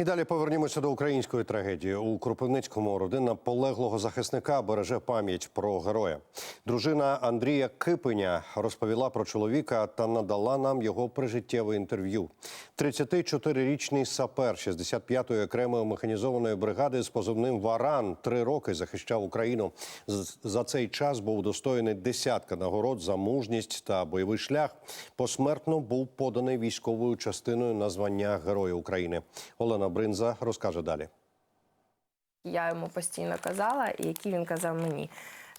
І далі повернімося до української трагедії. У Кропивницькому родина полеглого захисника береже пам'ять про героя. Дружина Андрія Кипеня розповіла про чоловіка та надала нам його прижиттєве інтерв'ю. 34-річний сапер 65-ї окремої механізованої бригади з позивним Варан три роки захищав Україну. За цей час був удостоєний десятка нагород за мужність та бойовий шлях. Посмертно був поданий військовою частиною на звання Героя України. Олена Бринза розкаже далі. Я йому постійно казала, і які він казав мені.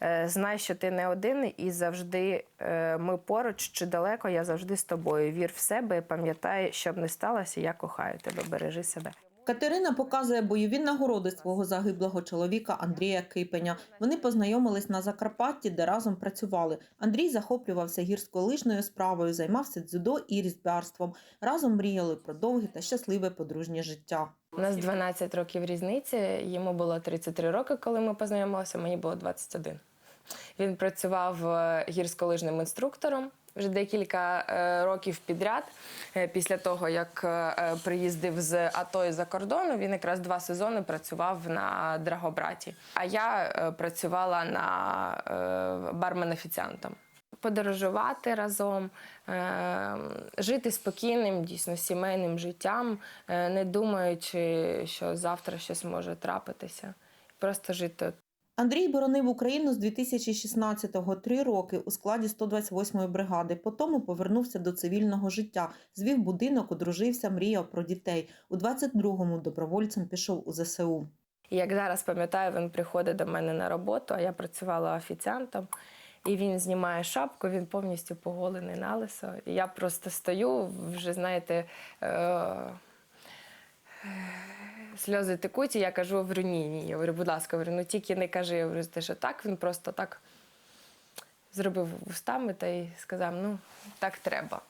Е, Знай, що ти не один, і завжди е, ми поруч чи далеко, я завжди з тобою. Вір в себе і пам'ятай, щоб не сталося, я кохаю тебе, бережи себе. Катерина показує бойові нагороди свого загиблого чоловіка Андрія Кипеня. Вони познайомились на Закарпатті, де разом працювали. Андрій захоплювався гірськолижною справою, займався дзюдо і різьбярством. Разом мріяли про довге та щасливе подружнє життя. У нас 12 років різниці. Йому було 33 роки, коли ми познайомилися. Мені було 21. Він працював е, гірськолижним інструктором вже декілька е, років підряд. Е, Після того, як приїздив з АТО за кордону, він якраз два сезони працював на Драгобраті. А я працювала на е, бармен-офіціантом. Подорожувати разом, жити спокійним, дійсно сімейним життям, не думаючи, що завтра щось може трапитися. Просто жити Андрій боронив Україну з 2016-го три роки у складі 128-ї бригади. Потім повернувся до цивільного життя, звів будинок, одружився, мріяв про дітей. У 22-му добровольцем пішов у ЗСУ. Як зараз пам'ятаю, він приходить до мене на роботу, а я працювала офіціантом. І він знімає шапку, він повністю поголений на лисо. І я просто стою, вже знаєте, е- сльози текуть, і я кажу, говорю, ні, ні. Я говорю, будь ласка, говорю, ну тільки не кажи. Я говорю, те, що так, він просто так зробив вустами та й сказав: ну, так треба.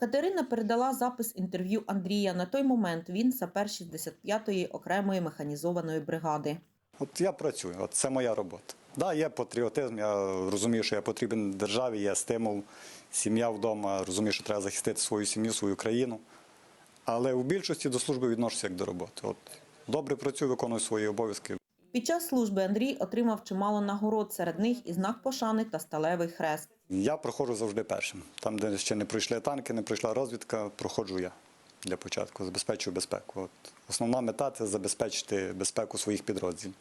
Катерина передала запис інтерв'ю Андрія. На той момент він сапер 65-ї окремої механізованої бригади. От я працюю, от це моя робота. Да, є патріотизм, я розумію, що я потрібен державі, є стимул, сім'я вдома, розумію, що треба захистити свою сім'ю, свою країну. Але в більшості до служби відношуся як до роботи. От добре працюю, виконую свої обов'язки. Під час служби Андрій отримав чимало нагород, серед них і знак пошани та сталевий хрест. Я проходжу завжди першим. Там, де ще не пройшли танки, не пройшла розвідка, проходжу я для початку, забезпечую безпеку. От. Основна мета це забезпечити безпеку своїх підрозділів.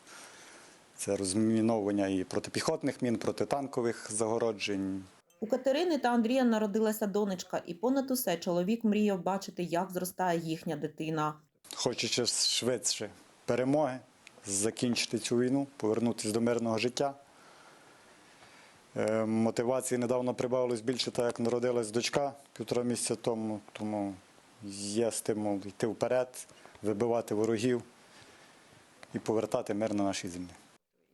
Це розміновування і протипіхотних мін, протитанкових загороджень, У Катерини та Андрія народилася донечка, і понад усе чоловік мріяв бачити, як зростає їхня дитина. хочучи швидше перемоги, закінчити цю війну, повернутися до мирного життя. Е, Мотивації недавно прибавилось більше, так як народилась дочка півтора місяця тому, тому є стимул йти вперед, вибивати ворогів і повертати мир на нашій землі.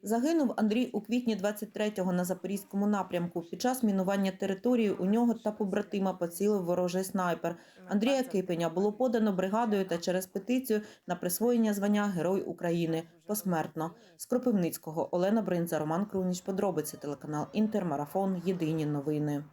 Загинув Андрій у квітні 23-го на запорізькому напрямку. Під час мінування території у нього та побратима поцілив ворожий снайпер. Андрія Кипеня було подано бригадою та через петицію на присвоєння звання Герой України посмертно. З Кропивницького Олена Бринза, Роман Круніч. Подробиці телеканал Інтермарафон. Єдині новини.